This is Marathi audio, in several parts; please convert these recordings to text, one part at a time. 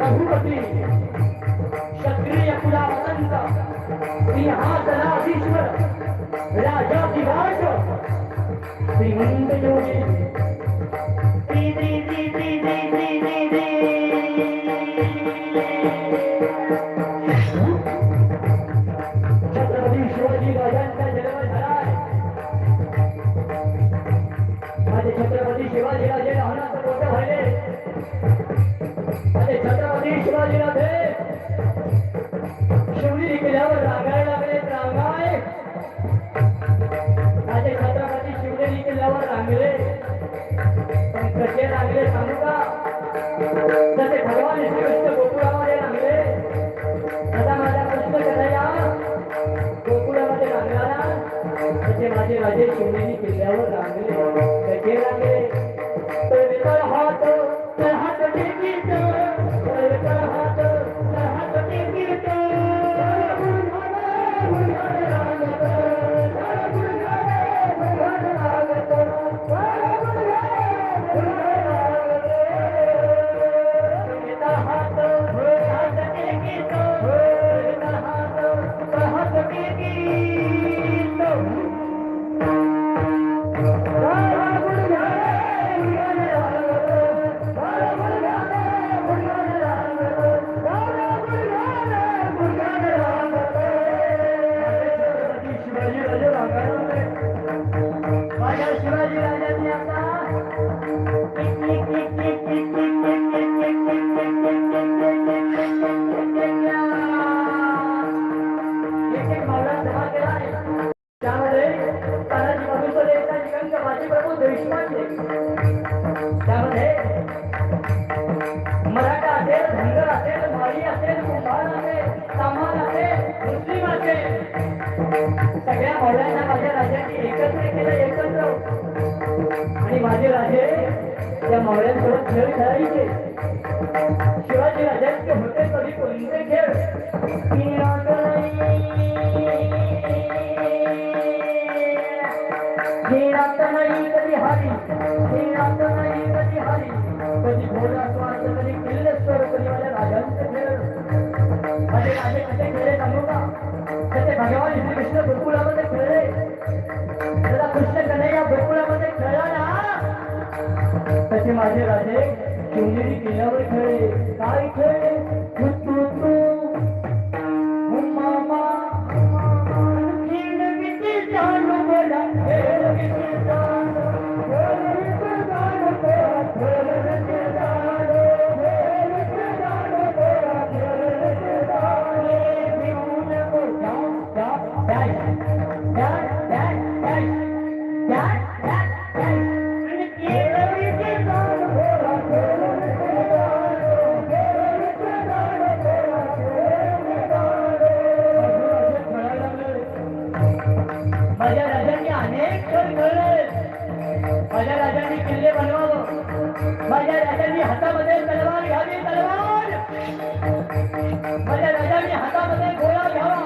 रघुपती क्षत्रिय पुरा वसंत सिंहासनाधीश्वर राजा दिवास श्रीमंत योगी छत्रपती शिवाजी राजे व्हायले छत्रपती शिवाजी शिवली किल्ल्यावर रांगायला लागले रांगाय. माझे छत्रपती शिवनेरी किल्ल्यावर रांगले. पण कसे रांगले सांगू का? माझे राजे शिवनेरी किल्ल्यावर रांगले तर हात सगळ्या माझ्या राजाने एकत्र केलं एकत्र. आणि माझे राजे त्या मावळ्यांसोबत खेळ खेळायचे. शिवाजी राजांचे होते कधी कोणते खेळ? कधी हारी कधी हारी. कधी घोडा तसे माझे राजे शिवनेरी किल्ल्यावर खेळले काय खेळले माझ्या राजांनी किल्ले बनवावं. माझ्या राजांनी हातामध्ये तलवार घ्यावी तलवार. माझ्या राजांनी हातामध्ये गोळा घ्यावा.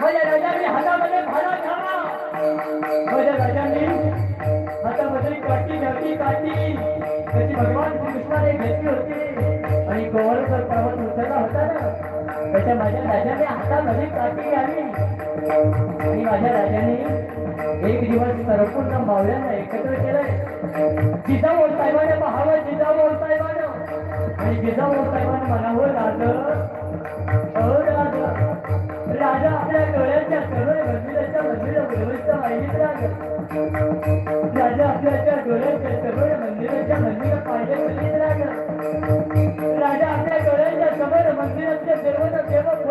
माझ्या राजांनी हातामध्ये भाला घ्यावा. माझ्या राजांनी हातामध्ये काठी घ्यावी काठी. त्याची भगवान श्रीकृष्णाने घेतली होती. आणि गोवर्धन पर्वत उतरला होता ना त्याच्या माझ्या राजाने हातामध्ये काठी घ्यावी. आणि माझ्या राजाने एक दिवस सर्वपूर्ण मावळ्यांना एकत्र केलंय. जिजाऊ साहेबांना पाहावं जिजाऊ साहेबांना. आणि जिजाऊ साहेबांना म्हणावं राजा हो राजा. आपल्या डोळ्याच्या सर्व मंदिराच्या मंदिरा व्यवस्था माहितीच राग राजा आपल्याच्या डोळ्याच्या सर्व मंदिराच्या मंदिर पाहिजे राग राजा आपल्या डोळ्याच्या समोर मंदिराच्या सर्व देव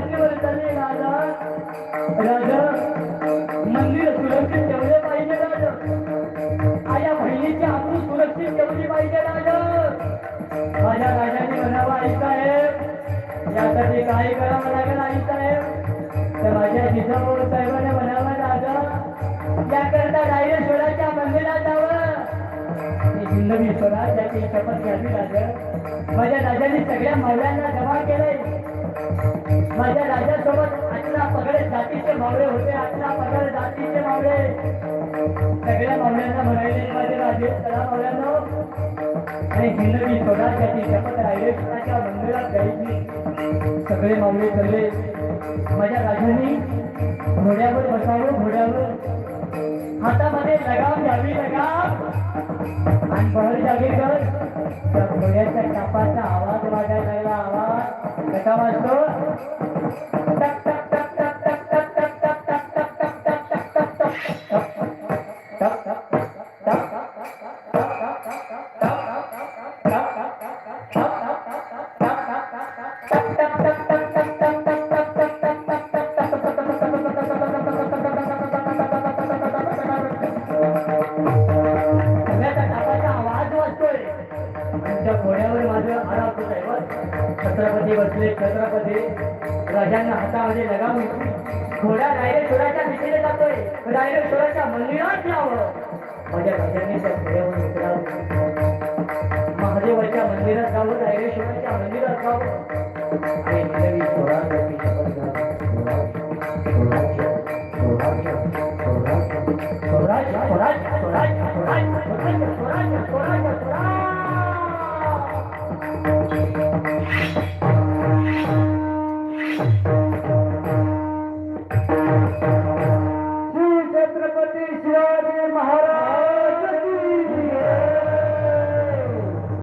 की चालले राजा राजा मंदिर सुरक्षित ठेवले पाहिजे राजा. आया बहिणीची आपण सुरक्षित ठेवली पाहिजे राजा. माझ्या राजाने म्हणावं आई यासाठी काय करावं लागेल आई तर माझ्या जिजाऊ साहेबांनी म्हणावं राजा याकरता रायरेश्वराच्या मंदिरात जावं. ही स्वराज्याची शपथ घ्यावी राजा. माझ्या राजाने सगळ्या महिलांना जमा केलंय. माझ्या राजासोबत अठरा पगड जातीचे मावळे होते अठरा पगड जातीचे मावळे. सगळ्या मावळ्यांना म्हणायले माझे राजे सगळ्या मावळ्यांना. आणि हिंदवी स्वराज्याची शपथ राहिले स्वतःच्या मंदिरात जायची. सगळे मावळे चालले माझ्या राजांनी घोड्यावर बसावं घोड्यावर हातामध्ये लगाम द्यावी लगाम आणि बहर जागी कर. त्या घोड्याच्या कापाचा आवाज वाजायला लागला. आवाज कसा वाजतो? राजांना हातामध्ये लगावली घोडा डायरेक्ट सुराच्या भीतीने जातोय. डायरेक्ट सुराच्या मंदिरात लावलं माझ्या राजांनी त्या घोड्यावर उतरावं महादेवाच्या मंदिरात जावं डायरेक्ट सुराच्या मंदिरात जावं आणि घोडा